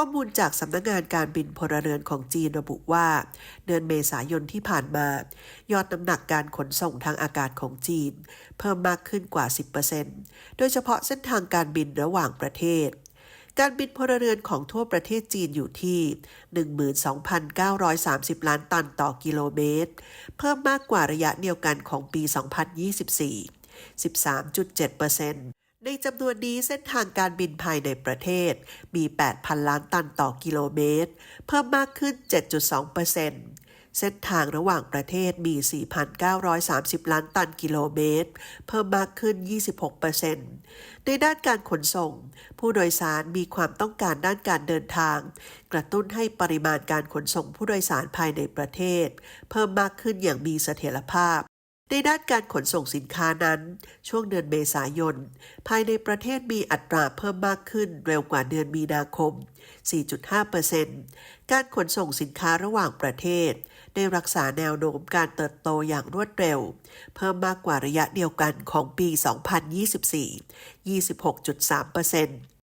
ข้อมูลจากสำนักงานการบินพลเรือนของจีนระบุว่า เดือนเมษายนที่ผ่านมา ยอดน้ำหนักการขนส่งทางอากาศของจีน เพิ่มมากขึ้นกว่า 10%โดยเฉพาะเส้นทางการบินระหว่างประเทศการบินพลเรือนของทั่วประเทศจีนอยู่ที่ 12,930 ล้านตันต่อกิโลเมตร เพิ่มมากกว่าระยะเดียวกันของปี 2024 13.7% ในจำนวนนี้เส้นทางการบินภายในประเทศมี 8,000 ล้านตันต่อกิโลเมตร เพิ่มมากขึ้น 7.2%เส้นทางระหว่างประเทศมี 4,930 ล้านตันกิโลเมตร เพิ่มมากขึ้น 26%ในด้านการขนส่ง ผู้โดยสารมีความต้องการด้านการเดินทาง กระตุ้นให้ปริมาณการขนส่งผู้โดยสารภายในประเทศ เพิ่มมากขึ้นอย่างมีเสถียรภาพ ในด้านการขนส่งสินค้านั้น ช่วงเดือนเมษายน ภายในประเทศมีอัตราเพิ่มมากขึ้นเร็วกว่าเดือนมีนาคม 4.5%การขนส่งสินค้าระหว่างประเทศ ได้รักษาแนวโน้มการเติบโตอย่างรวดเร็ว เพิ่มมากกว่าระยะเดียวกันของปี 2024 26.3%